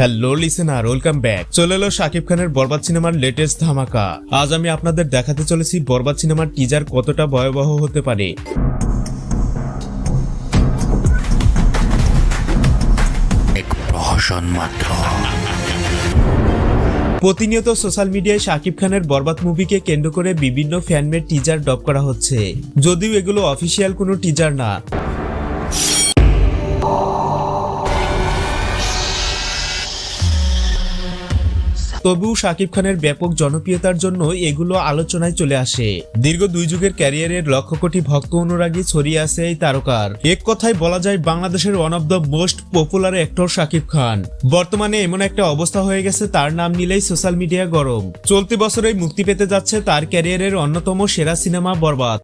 Hello listener welcome back চলে এলো শাকিব খানের বরবাদ সিনেমার লেটেস্ট ধামাকা। আজ আমি আপনাদের দেখাতে চলেছি বরবাদ সিনেমার টিজার কতটা ভয়াবহ হতে পারে। প্রহসন মাত্র। প্রতিনিয়ত সোশ্যাল মিডিয়ায় শাকিব খানের বরবাদ মুভিকে কেন্দ্র করে বিভিন্ন ফ্যানমেড টিজার ডব করা হচ্ছে। যদিও এগুলো অফিসিয়াল কোনো টিজার না। তবুও শাকিব খানের ব্যাপক জনপ্রিয়তার জন্য এগুলো আলোচনায় চলে আসে। দীর্ঘ দুই যুগের ক্যারিয়ারের লক্ষ কোটি ভক্ত অনুরাগী ছড়িয়ে আছে এই তারকার। এক কথায় বলা যায়, বাংলাদেশের one of the most popular actor Shakib Khan. বর্তমানে এমন একটা অবস্থা হয়ে গেছে, তার নাম নিলেই সোশ্যাল মিডিয়া গরম। চলতি বছরেই মুক্তি পেতে যাচ্ছে তার ক্যারিয়ারের অন্যতম সেরা সিনেমা বরবাদ।